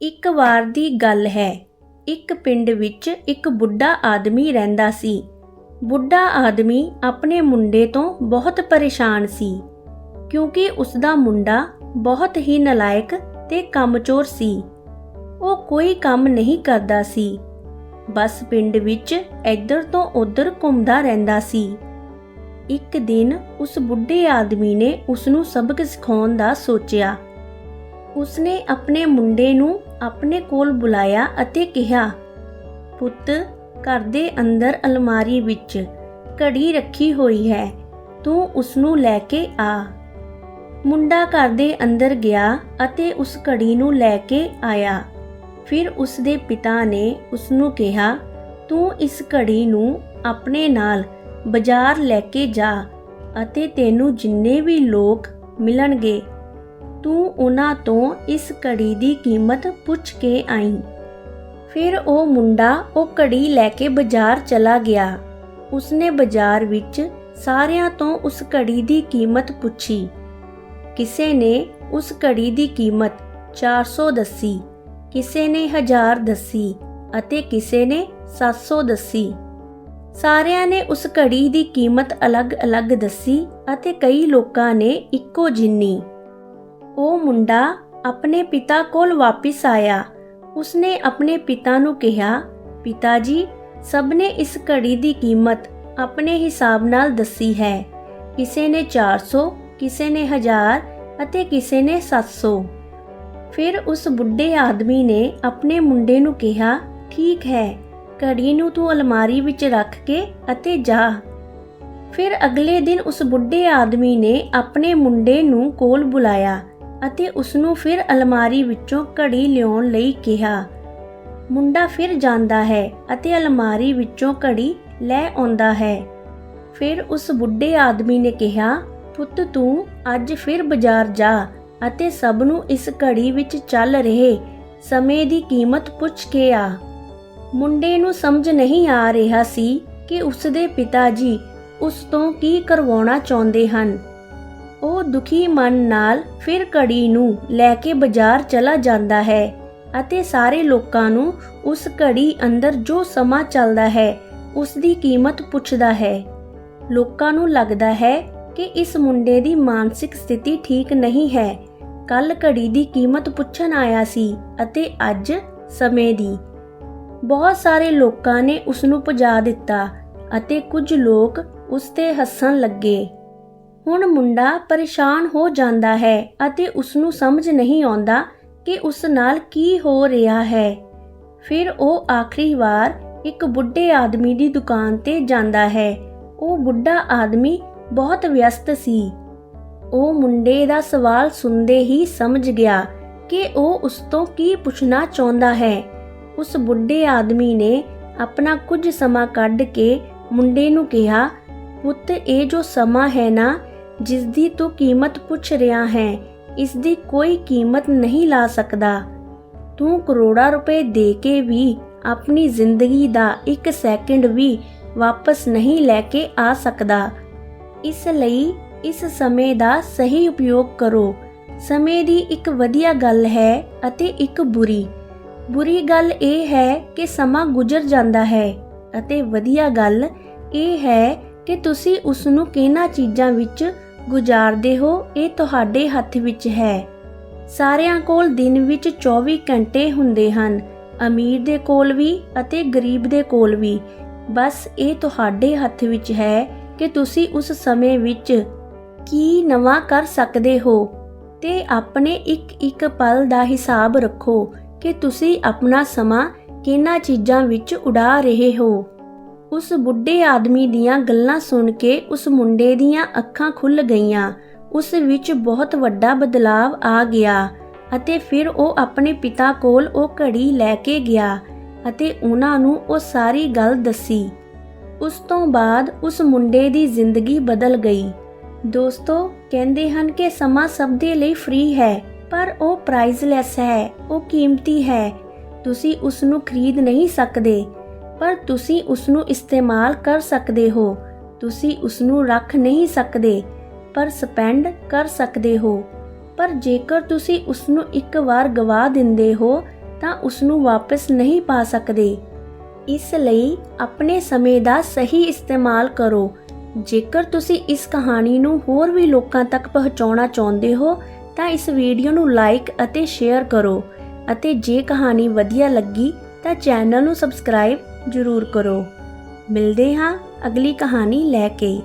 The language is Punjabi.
ਇੱਕ ਵਾਰ ਦੀ ਗੱਲ ਹੈ। ਇੱਕ ਪਿੰਡ ਵਿੱਚ ਇੱਕ ਬੁੱਢਾ ਆਦਮੀ ਰਹਿੰਦਾ ਸੀ। ਬੁੱਢਾ ਆਦਮੀ ਆਪਣੇ ਮੁੰਡੇ ਤੋਂ ਬਹੁਤ ਪਰੇਸ਼ਾਨ ਸੀ, ਕਿਉਂਕਿ ਉਸ ਦਾ ਮੁੰਡਾ ਬਹੁਤ ਹੀ ਨਲਾਇਕ ਤੇ ਕੰਮਚੋਰ ਸੀ। ਉਹ ਕੋਈ ਕੰਮ ਨਹੀਂ ਕਰਦਾ ਸੀ। ਬਸ ਪਿੰਡ ਵਿੱਚ ਇੱਧਰ ਤੋਂ ਉੱਧਰ ਘੁੰਮਦਾ ਰਹਿੰਦਾ ਸੀ। ਇੱਕ ਦਿਨ ਉਸ ਬੁੱਢੇ ਆਦਮੀ ਨੇ ਉਸ ਨੂੰ ਸਬਕ ਸਿਖਾਉਣ ਦਾ ਸੋਚਿਆ। ਉਸਨੇ ਆਪਣੇ ਮੁੰਡੇ ਨੂੰ ਆਪਣੇ ਕੋਲ ਬੁਲਾਇਆ ਅਤੇ ਕਿਹਾ, ਪੁੱਤ, ਘਰ ਦੇ ਅੰਦਰ ਅਲਮਾਰੀ ਵਿੱਚ ਘੜੀ ਰੱਖੀ ਹੋਈ ਹੈ, ਤੂੰ ਉਸ ਨੂੰ ਲੈ ਕੇ ਆ। ਮੁੰਡਾ ਘਰ ਦੇ ਅੰਦਰ ਗਿਆ ਅਤੇ ਉਸ ਘੜੀ ਨੂੰ ਲੈ ਕੇ ਆਇਆ। ਫਿਰ ਉਸ ਦੇ ਪਿਤਾ ਨੇ ਉਸ ਨੂੰ ਕਿਹਾ, ਤੂੰ ਇਸ ਘੜੀ ਨੂੰ ਆਪਣੇ ਨਾਲ ਬਾਜ਼ਾਰ ਲੈ ਕੇ ਜਾ ਅਤੇ ਤੈਨੂੰ ਜਿੰਨੇ ਵੀ ਲੋਕ ਮਿਲਣਗੇ ਤੂੰ ਉਹਨਾਂ ਤੋਂ ਇਸ ਘੜੀ ਦੀ ਕੀਮਤ ਪੁੱਛ ਕੇ ਆਈ। ਫਿਰ ਉਹ ਮੁੰਡਾ ਉਹ ਘੜੀ ਲੈ ਕੇ ਬਾਜ਼ਾਰ ਚਲਾ ਗਿਆ। ਉਸਨੇ ਬਾਜ਼ਾਰ ਵਿੱਚ ਸਾਰਿਆਂ ਤੋਂ ਉਸ ਘੜੀ ਦੀ ਕੀਮਤ ਪੁੱਛੀ। ਕਿਸੇ ਨੇ ਉਸ ਘੜੀ ਦੀ ਕੀਮਤ 400 ਦੱਸੀ, ਕਿਸੇ ਨੇ 1000 ਦੱਸੀ ਅਤੇ ਕਿਸੇ ਨੇ 700 ਦੱਸੀ। ਸਾਰਿਆਂ ਨੇ ਉਸ ਘੜੀ ਦੀ ਕੀਮਤ ਅਲੱਗ-ਅਲੱਗ ਦੱਸੀ ਅਤੇ ਕਈ ਲੋਕਾਂ ਨੇ ਇੱਕੋ ਜਿੰਨੀ। ਉਹ ਮੁੰਡਾ ਆਪਣੇ ਪਿਤਾ ਕੋਲ ਵਾਪਸ ਆਇਆ। ਉਸਨੇ ਆਪਣੇ ਪਿਤਾ ਨੂੰ ਕਿਹਾ, ਪਿਤਾ ਜੀ, ਸਭ ਨੇ ਇਸ ਘੜੀ ਦੀ ਕੀਮਤ ਆਪਣੇ ਹਿਸਾਬ ਨਾਲ ਦੱਸੀ ਹੈ। ਕਿਸੇ ਨੇ 400 ਕਿਸੇ ਨੇ 1000 ਅਤੇ ਕਿਸੇ ਨੇ 700 ਫਿਰ ਉਸ ਬੁੱਢੇ ਆਦਮੀ ਨੇ ਆਪਣੇ ਮੁੰਡੇ ਨੂੰ ਕਿਹਾ, ਠੀਕ ਹੈ, ਘੜੀ ਨੂੰ ਤੂੰ ਅਲਮਾਰੀ ਵਿੱਚ ਰੱਖ ਕੇ ਅਤੇ ਜਾ। ਫਿਰ ਅਗਲੇ ਦਿਨ ਉਸ ਬੁੱਢੇ ਆਦਮੀ ਨੇ ਆਪਣੇ ਮੁੰਡੇ ਨੂੰ ਕੋਲ ਬੁਲਾਇਆ। ਅਤੇ ਉਸ ਨੂੰ ਫਿਰ ਅਲਮਾਰੀ ਵਿੱਚੋਂ ਘੜੀ ਲਿਆਉਣ ਲਈ ਕਿਹਾ। ਮੁੰਡਾ ਫਿਰ ਜਾਂਦਾ ਹੈ ਅਤੇ ਅਲਮਾਰੀ ਵਿੱਚੋਂ ਘੜੀ ਲੈ ਆਉਂਦਾ ਹੈ। ਫਿਰ ਉਸ ਬੁੱਢੇ ਆਦਮੀ ਨੇ ਕਿਹਾ, ਪੁੱਤ ਤੂੰ ਅੱਜ ਫਿਰ ਬਾਜ਼ਾਰ ਜਾ ਅਤੇ ਸਭ ਨੂੰ ਇਸ ਘੜੀ ਵਿੱਚ ਚੱਲ ਰਹੇ ਸਮੇਂ ਦੀ ਕੀਮਤ ਪੁੱਛ ਕੇ ਆ। ਮੁੰਡੇ ਨੂੰ ਸਮਝ ਨਹੀਂ ਆ ਰਿਹਾ ਸੀ ਕਿ ਉਸ ਦੇ ਪਿਤਾ ਜੀ ਉਸ ਤੋਂ ਕੀ ਕਰਵਾਉਣਾ ਚਾਹੁੰਦੇ ਹਨ। ਉਹ ਦੁਖੀ ਮਨ ਨਾਲ ਫਿਰ ਘੜੀ ਨੂੰ ਲੈ ਕੇ ਬਾਜ਼ਾਰ ਚਲਾ ਜਾਂਦਾ ਹੈ ਅਤੇ ਸਾਰੇ ਲੋਕਾਂ ਨੂੰ ਉਸ ਘੜੀ ਅੰਦਰ ਜੋ ਸਮਾਂ ਚੱਲਦਾ ਹੈ ਉਸ ਦੀ ਕੀਮਤ ਪੁੱਛਦਾ ਹੈ। ਲੋਕਾਂ ਨੂੰ ਲੱਗਦਾ ਹੈ ਕਿ ਇਸ ਮੁੰਡੇ ਦੀ ਮਾਨਸਿਕ ਸਥਿਤੀ ਠੀਕ ਨਹੀਂ ਹੈ। ਕੱਲ ਘੜੀ ਦੀ ਕੀਮਤ ਪੁੱਛਣ ਆਇਆ ਸੀ ਅਤੇ ਅੱਜ ਸਮੇਂ ਦੀ। ਬਹੁਤ ਸਾਰੇ ਲੋਕਾਂ ਨੇ ਉਸ ਨੂੰ ਭਜਾ ਦਿੱਤਾ ਅਤੇ ਕੁਝ ਲੋਕ ਉਸ ਤੇ ਹੱਸਣ ਲੱਗੇ। ਹੁਣ ਮੁੰਡਾ ਪਰੇਸ਼ਾਨ ਹੋ ਜਾਂਦਾ ਹੈ ਅਤੇ ਉਸ ਨੂੰ ਸਮਝ ਨਹੀਂ ਆਉਂਦਾ ਕਿ ਉਸ ਨਾਲ ਕੀ ਹੋ ਰਿਹਾ ਹੈ। ਫਿਰ ਉਹ ਆਖਰੀ ਵਾਰ ਇੱਕ ਬੁੱਢੇ ਆਦਮੀ ਦੀ ਦੁਕਾਨ ਤੇ ਜਾਂਦਾ ਹੈ। ਉਹ ਬੁੱਢਾ ਆਦਮੀ ਬਹੁਤ ਵਿਅਸਤ ਸੀ। ਉਹ ਮੁੰਡੇ ਦਾ ਸਵਾਲ ਸੁਣਦੇ ਹੀ ਸਮਝ ਗਿਆ ਕਿ ਉਹ ਉਸ ਤੋਂ ਕੀ ਪੁੱਛਣਾ ਚਾਹੁੰਦਾ ਹੈ। ਉਸ ਬੁੱਢੇ ਆਦਮੀ ਨੇ ਆਪਣਾ ਕੁਝ ਸਮਾਂ ਕੱਢ ਕੇ ਮੁੰਡੇ ਨੂੰ ਕਿਹਾ, ਪੁੱਤ, ਇਹ ਜੋ ਸਮਾਂ ਹੈ ਨਾ ਜਿਸ ਦੀ ਤੂੰ ਕੀਮਤ ਪੁੱਛ ਰਿਹਾ ਹੈ ਇਸ ਦੀ ਕੋਈ ਕੀਮਤ ਨਹੀਂ ਲਾ ਸਕਦਾ। ਤੂੰ ਕਰੋੜਾਂ ਰੁਪਏ ਦੇ ਕੇ ਵੀ ਆਪਣੀ ਜ਼ਿੰਦਗੀ ਦਾ ਇੱਕ ਸੈਕਿੰਡ ਵੀ ਵਾਪਸ ਨਹੀਂ ਲੈ ਕੇ ਆ ਸਕਦਾ। ਇਸ ਲਈ ਇਸ ਸਮੇਂ ਦਾ ਸਹੀ ਉਪਯੋਗ ਕਰੋ। ਸਮੇਂ ਦੀ ਇੱਕ ਵਧੀਆ ਗੱਲ ਹੈ ਅਤੇ ਇੱਕ ਬੁਰੀ। ਬੁਰੀ ਗੱਲ ਇਹ ਹੈ ਕਿ ਸਮਾਂ ਗੁਜ਼ਰ ਜਾਂਦਾ ਹੈ ਅਤੇ ਵਧੀਆ ਗੱਲ ਇਹ ਹੈ ਕਿ ਤੁਸੀਂ ਉਸ ਨੂੰ ਕਿਹਨਾਂ ਚੀਜ਼ਾਂ ਵਿੱਚ ਗੁਜ਼ਾਰਦੇ ਹੋ, ਇਹ ਤੁਹਾਡੇ ਹੱਥ ਵਿੱਚ ਹੈ। ਸਾਰਿਆਂ ਕੋਲ ਦਿਨ ਵਿੱਚ 24 ਘੰਟੇ ਹੁੰਦੇ ਹਨ। ਅਮੀਰ ਦੇ ਕੋਲ ਵੀ ਅਤੇ ਗਰੀਬ ਦੇ ਕੋਲ ਵੀ। ਬਸ ਇਹ ਤੁਹਾਡੇ ਹੱਥ ਵਿੱਚ ਹੈ ਕਿ ਤੁਸੀਂ ਉਸ ਸਮੇਂ ਵਿੱਚ ਕੀ ਨਵਾਂ ਕਰ ਸਕਦੇ ਹੋ ਤੇ ਆਪਣੇ ਇੱਕ ਇੱਕ ਪਲ ਦਾ ਹਿਸਾਬ ਰੱਖੋ ਕਿ ਤੁਸੀਂ ਆਪਣਾ ਸਮਾਂ ਕਿਹਨਾਂ ਚੀਜ਼ਾਂ ਵਿੱਚ ਉਡਾ ਰਹੇ ਹੋ। ਉਸ ਬੁੱਢੇ ਆਦਮੀ ਦੀਆਂ ਗੱਲਾਂ ਸੁਣ ਕੇ ਉਸ ਮੁੰਡੇ ਦੀਆਂ ਅੱਖਾਂ ਖੁੱਲ ਗਈਆਂ। ਉਸ ਵਿੱਚ ਬਹੁਤ ਵੱਡਾ ਬਦਲਾਵ ਆ ਗਿਆ ਅਤੇ ਫਿਰ ਉਹ ਆਪਣੇ ਪਿਤਾ ਕੋਲ ਉਹ ਘੜੀ ਲੈ ਕੇ ਗਿਆ ਅਤੇ ਉਹਨਾਂ ਨੂੰ ਉਹ ਸਾਰੀ ਗੱਲ ਦੱਸੀ। ਉਸ ਤੋਂ ਬਾਅਦ ਉਸ ਮੁੰਡੇ ਦੀ ਜ਼ਿੰਦਗੀ ਬਦਲ ਗਈ। ਦੋਸਤੋ, ਕਹਿੰਦੇ ਹਨ ਕਿ ਸਮਾਂ ਸਭ ਦੇ ਲਈ ਫ੍ਰੀ ਹੈ, ਪਰ ਉਹ ਪ੍ਰਾਈਸਲੈਸ ਹੈ, ਉਹ ਕੀਮਤੀ ਹੈ। ਤੁਸੀਂ ਉਸ ਨੂੰ ਖਰੀਦ ਨਹੀਂ ਸਕਦੇ। ਪਰ ਤੁਸੀਂ ਉਸ ਨੂੰ ਇਸਤੇਮਾਲ ਕਰ ਸਕਦੇ ਹੋ। ਤੁਸੀਂ ਉਸ ਨੂੰ ਰੱਖ ਨਹੀਂ ਸਕਦੇ, ਪਰ ਸਪੈਂਡ ਕਰ ਸਕਦੇ ਹੋ। ਪਰ ਜੇਕਰ ਤੁਸੀਂ ਉਸ ਨੂੰ ਇੱਕ ਵਾਰ ਗਵਾ ਦਿੰਦੇ ਹੋ, ਤਾਂ ਉਸ ਨੂੰ ਵਾਪਸ ਨਹੀਂ ਪਾ ਸਕਦੇ। ਇਸ ਲਈ ਆਪਣੇ ਸਮੇਂ ਦਾ ਸਹੀ ਇਸਤੇਮਾਲ ਕਰੋ। ਜੇਕਰ ਤੁਸੀਂ ਇਸ ਕਹਾਣੀ ਨੂੰ ਹੋਰ ਵੀ ਲੋਕਾਂ ਤੱਕ ਪਹੁੰਚਾਉਣਾ ਚਾਹੁੰਦੇ ਹੋ, ਤਾਂ ਇਸ ਵੀਡੀਓ ਨੂੰ ਲਾਈਕ ਅਤੇ ਸ਼ੇਅਰ ਕਰੋ। ਅਤੇ ਜੇ ਕਹਾਣੀ ਵਧੀਆ ਲੱਗੀ, ਤਾਂ ਚੈਨਲ ਨੂੰ ਸਬਸਕ੍ਰਾਈਬ ਜ਼ਰੂਰ ਕਰੋ। ਮਿਲਦੇ ਹਾਂ ਅਗਲੀ ਕਹਾਣੀ ਲੈ ਕੇ।